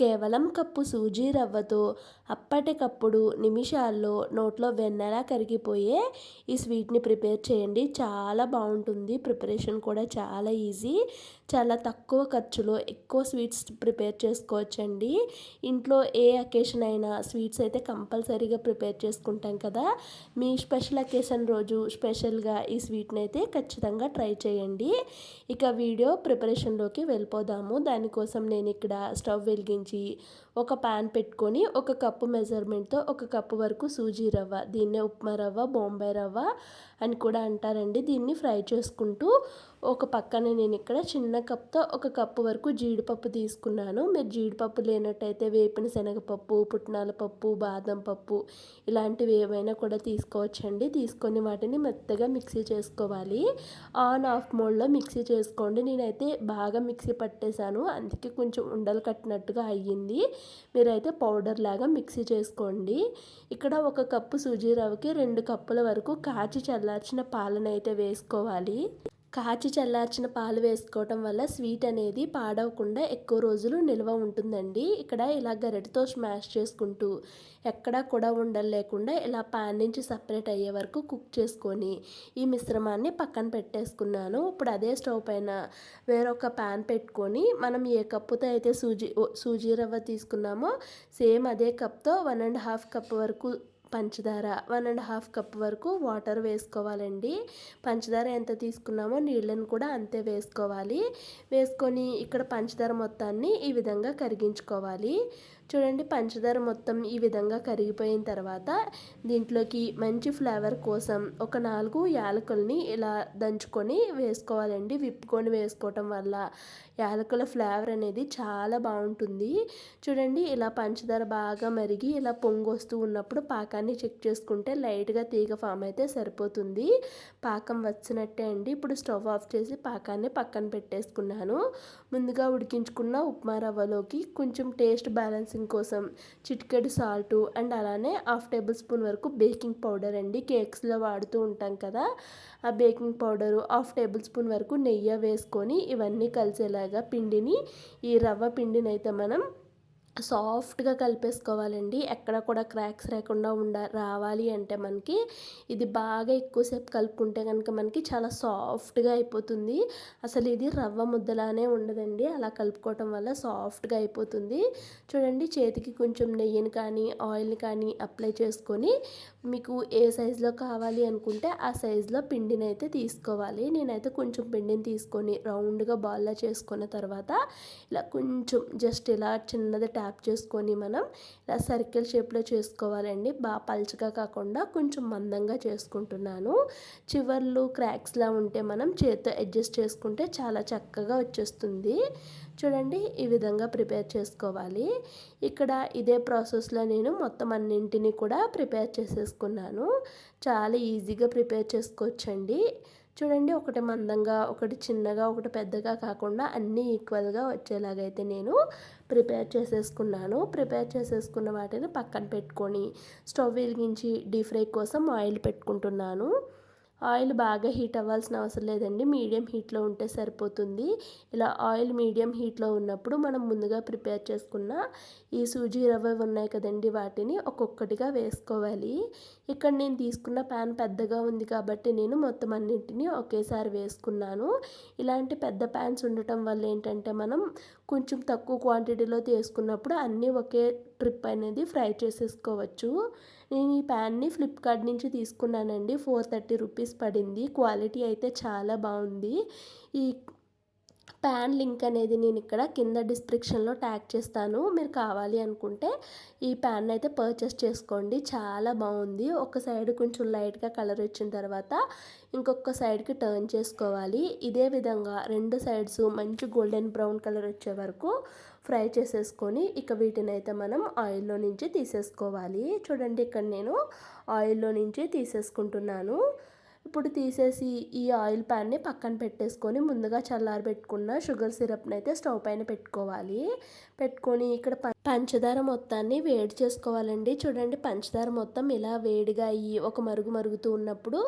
కేవలం కప్పు సూజీ రవ్వతో అప్పటికప్పుడు నిమిషాల్లో నోట్లో వెన్నెలా కరిగిపోయే ఈ స్వీట్ని ప్రిపేర్ చేయండి. చాలా బాగుంటుంది. ప్రిపరేషన్ కూడా చాలా ఈజీ. చాలా తక్కువ ఖర్చులో ఎక్కువ స్వీట్స్ ప్రిపేర్ చేసుకోవచ్చండి. ఇంట్లో ఏ అకేషన్ అయినా స్వీట్స్ అయితే కంపల్సరీగా ప్రిపేర్ చేసుకుంటాం కదా. మీ స్పెషల్ అకేషన్ రోజు స్పెషల్గా ఈ స్వీట్ని అయితే ఖచ్చితంగా ట్రై చేయండి. ఇక వీడియో ప్రిపరేషన్లోకి వెళ్ళిపోదాము. దానికోసం నేను ఇక్కడ స్టవ్ వెలిగించి నుంచి ఒక పాన్ పెట్టుకొని ఒక కప్పు మెజర్మెంట్తో ఒక కప్పు వరకు సూజీ రవ్వ దీన్నే ఉప్మా రవ్వ బొంబాయి రవ్వ అని కూడా అంటారండి. దీన్ని ఫ్రై చేసుకుంటూ ఒక పక్కన నేను ఇక్కడ చిన్న కప్తో ఒక కప్పు వరకు జీడిపప్పు తీసుకున్నాను. మీరు జీడిపప్పు లేనట్టయితే వేపిన శనగపప్పు పుట్నాల పప్పు బాదం పప్పు ఇలాంటివి ఏవైనా కూడా తీసుకోవచ్చండి. తీసుకొని వాటిని మెత్తగా మిక్సీ చేసుకోవాలి. ఆన్ ఆఫ్ మోడ్లో మిక్సీ చేసుకోండి. నేనైతే బాగా మిక్సీ పట్టేశాను. అందుకే కొంచెం ఉండలు కట్టినట్టుగా అయ్యింది. మీరైతే పౌడర్ లాగా మిక్సీ చేసుకోండి. ఇక్కడ ఒక కప్పు సూజీ రవ్వకి రెండు కప్పుల వరకు కాచి చల్ల చల్లార్చిన పాలను అయితే వేసుకోవాలి. కాచి చల్లార్చిన పాలు వేసుకోవటం వల్ల స్వీట్ అనేది పాడవకుండా ఎక్కువ రోజులు నిల్వ ఉంటుందండి. ఇక్కడ ఇలా గరిటతో స్మాష్ చేసుకుంటూ ఎక్కడా కూడా ఉండలు లేకుండా ఇలా పాన్ నుంచి సపరేట్ అయ్యే వరకు కుక్ చేసుకొని ఈ మిశ్రమాన్ని పక్కన పెట్టేసుకున్నాను. ఇప్పుడు అదే స్టవ్ పైన వేరొక పాన్ పెట్టుకొని మనం ఏ కప్పుతో అయితే సూజీ సూజీ రవ్వ తీసుకున్నామో సేమ్ అదే కప్తో వన్ అండ్ హాఫ్ కప్ వరకు పంచదార వన్ అండ్ హాఫ్ కప్ వరకు వాటర్ వేసుకోవాలండి. పంచదార ఎంత తీసుకున్నామో నీళ్ళని కూడా అంతే వేసుకోవాలి. వేసుకొని ఇక్కడ పంచదార మొత్తాన్ని ఈ విధంగా కరిగించుకోవాలి. చూడండి పంచదార మొత్తం ఈ విధంగా కరిగిపోయిన తర్వాత దీంట్లోకి మంచి ఫ్లేవర్ కోసం ఒక నాలుగు యాలకుల్ని ఇలా దంచుకొని వేసుకోవాలండి. విప్పుకొని వేసుకోవటం వల్ల యాలకుల ఫ్లేవర్ అనేది చాలా బాగుంటుంది. చూడండి ఇలా పంచదార బాగా మరిగి ఇలా పొంగు వస్తూ ఉన్నప్పుడు పాకాన్ని చెక్ చేసుకుంటే లైట్గా తీగ ఫామ్ అయితే సరిపోతుంది. పాకం వచ్చినట్టే అండి. ఇప్పుడు స్టవ్ ఆఫ్ చేసి పాకాన్ని పక్కన పెట్టేసుకున్నాను. ముందుగా ఉడికించుకున్న ఉప్మా రవ్వలోకి కొంచెం టేస్ట్ బ్యాలెన్సింగ్ కోసం చిటికెడు సాల్ట్ అండ్ అలానే హాఫ్ టేబుల్ స్పూన్ వరకు బేకింగ్ పౌడర్ అండి. కేక్స్లో వాడుతూ ఉంటాం కదా ఆ baking powder half table spoon వరకు నెయ్యి వేసుకొని ఇవన్నీ కలిసేలాగా పిండిని ఈ రవ్వ పిండిని అయితే మనం సాఫ్ట్గా కలిపేసుకోవాలండి. ఎక్కడ కూడా క్రాక్స్ లేకుండా ఉండ రావాలి అంటే మనకి ఇది బాగా ఎక్కువసేపు కలుపుకుంటే కనుక మనకి చాలా సాఫ్ట్గా అయిపోతుంది. అసలు ఇది రవ్వ ముద్దలానే ఉండదండి. అలా కలుపుకోవటం వల్ల సాఫ్ట్గా అయిపోతుంది. చూడండి చేతికి కొంచెం నెయ్యిని కానీ ఆయిల్ని కానీ అప్లై చేసుకొని మీకు ఏ సైజులో కావాలి అనుకుంటే ఆ సైజులో పిండిని అయితే తీసుకోవాలి. నేనైతే కొంచెం పిండిని తీసుకొని రౌండ్గా బాల్లా చేసుకున్న తర్వాత ఇలా కొంచెం జస్ట్ ఇలా చిన్నది ట్యాప్ చేసుకొని మనం ఇలా సర్కిల్ షేప్లో చేసుకోవాలండి. బాగా పల్చగా కాకుండా కొంచెం మందంగా చేసుకుంటున్నాను. చివర్లు క్రాక్స్లా ఉంటే మనం చేత్తో అడ్జస్ట్ చేసుకుంటే చాలా చక్కగా వచ్చేస్తుంది. చూడండి ఈ విధంగా ప్రిపేర్ చేసుకోవాలి. ఇక్కడ ఇదే ప్రాసెస్లో నేను మొత్తం అన్నింటినీ కూడా ప్రిపేర్ చేసేసుకున్నాను. చాలా ఈజీగా ప్రిపేర్ చేసుకోవచ్చండి. చూడండి ఒకటి మందంగా ఒకటి చిన్నగా ఒకటి పెద్దగా కాకుండా అన్నీ ఈక్వల్గా వచ్చేలాగైతే నేను ప్రిపేర్ చేసేసుకున్నాను. ప్రిపేర్ చేసేసుకున్న వాటిని పక్కన పెట్టుకొని స్టవ్ వెలిగించి డీప్ ఫ్రై కోసం ఆయిల్ పెట్టుకుంటున్నాను. ఆయిల్ బాగా హీట్ అవ్వాల్సిన అవసరం లేదండి. మీడియం హీట్లో ఉంటే సరిపోతుంది. ఇలా ఆయిల్ మీడియం హీట్లో ఉన్నప్పుడు మనం ముందుగా ప్రిపేర్ చేసుకున్న ఈ సూజీ రవ్వ ఉన్నాయి కదండి వాటిని ఒక్కొక్కటిగా వేసుకోవాలి. ఇక్కడ నేను తీసుకున్న ప్యాన్ పెద్దగా ఉంది కాబట్టి నేను మొత్తం అన్నింటినీ ఒకేసారి వేసుకున్నాను. ఇలాంటి పెద్ద ప్యాన్స్ ఉండటం వల్ల ఏంటంటే మనం కొంచెం తక్కువ క్వాంటిటీలో తీసుకున్నప్పుడు అన్నీ ఒకే ట్రిప్ అనేది ఫ్రై చేసేసుకోవచ్చు. నేను ఈ ప్యాన్ని ఫ్లిప్కార్ట్ నుంచి తీసుకున్నానండి. ఫోర్ థర్టీ రూపీస్ పడింది. క్వాలిటీ అయితే చాలా బాగుంది. ఈ ప్యాన్ లింక్ అనేది నేను ఇక్కడ కింద డిస్క్రిప్షన్లో ట్యాగ్ చేస్తాను. మీరు కావాలి అనుకుంటే ఈ ప్యాన్ అయితే పర్చేస్ చేసుకోండి. చాలా బాగుంది. ఒక సైడ్ కొంచెం లైట్గా కలర్ వచ్చిన తర్వాత ఇంకొక సైడ్కి టర్న్ చేసుకోవాలి. ఇదే విధంగా రెండు సైడ్స్ మంచి గోల్డెన్ బ్రౌన్ కలర్ వచ్చే వరకు ఫ్రై చేసేసుకొని ఇక వీటిని అయితే మనం ఆయిల్లో నుంచి తీసేసుకోవాలి. చూడండి ఇక్కడ నేను ఆయిల్లో నుంచి తీసేసుకుంటున్నాను. ఇప్పుడు తీసేసి ఈ ఆయిల్ ప్యాన్ని పక్కన పెట్టేసుకొని ముందుగా చల్లారి పెట్టుకున్న షుగర్ సిరప్ని అయితే స్టవ్ పైన పెట్టుకోవాలి. పెట్టుకొని ఇక్కడ పంచదార మొత్తాన్ని వేడి చేసుకోవాలండి. చూడండి పంచదార మొత్తం ఇలా వేడిగా అయ్యి ఒక మరుగు మరుగుతూ ఉన్నప్పుడు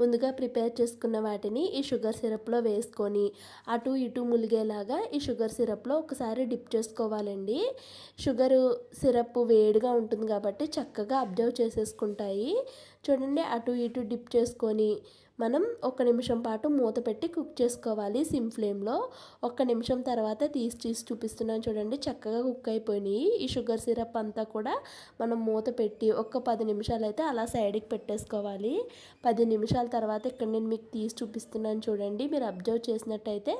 ముందుగా ప్రిపేర్ చేసుకున్న వాటిని ఈ షుగర్ సిరప్లో వేసుకొని అటు ఇటు ములిగేలాగా ఈ షుగర్ సిరప్లో ఒకసారి డిప్ చేసుకోవాలండి. షుగరు సిరప్ వేడిగా ఉంటుంది కాబట్టి చక్కగా అబ్జర్వ్ చేసేసుకుంటాయి. చూడండి అటు ఇటు డిప్ చేసుకొని మనం ఒక నిమిషం పాటు మూత పెట్టి కుక్ చేసుకోవాలి సిమ్ ఫ్లేమ్లో. ఒక్క నిమిషం తర్వాత తీసి తీసి చూపిస్తున్నాను చూడండి చక్కగా కుక్ అయిపోయినాయి. ఈ షుగర్ సిరప్ అంతా కూడా మనం మూత పెట్టి ఒక పది నిమిషాలు అయితే అలా సైడ్కి పెట్టేసుకోవాలి. పది నిమిషాల తర్వాత ఇక్కడ నేను మీకు తీసి చూపిస్తున్నాను చూడండి మీరు అబ్జర్వ్ చేసినట్టయితే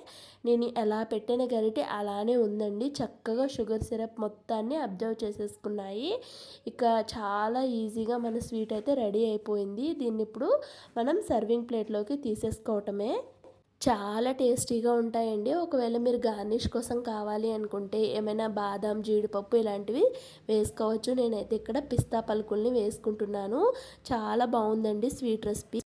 నేను ఎలా పెట్టిన గరిటె అలానే ఉందండి. చక్కగా షుగర్ సిరప్ మొత్తాన్ని అబ్జర్వ్ చేసేసుకున్నాయి. ఇక చాలా ఈజీగా మన స్వీట్ అయితే రెడీ అయిపోయింది. దీన్ని ఇప్పుడు మనం సర్వింగ్ ప్లేట్లోకి తీసేసుకోవటమే చాలా టేస్టీగా ఉంటాయండి. ఒకవేళ మీరు గార్నిష్ కోసం కావాలి అనుకుంటే ఏమైనా బాదం జీడిపప్పు ఇలాంటివి వేసుకోవచ్చు. నేనైతే ఇక్కడ పిస్తా పలుకుల్ని వేసుకుంటున్నాను. చాలా బాగుందండి స్వీట్ రెసిపీ.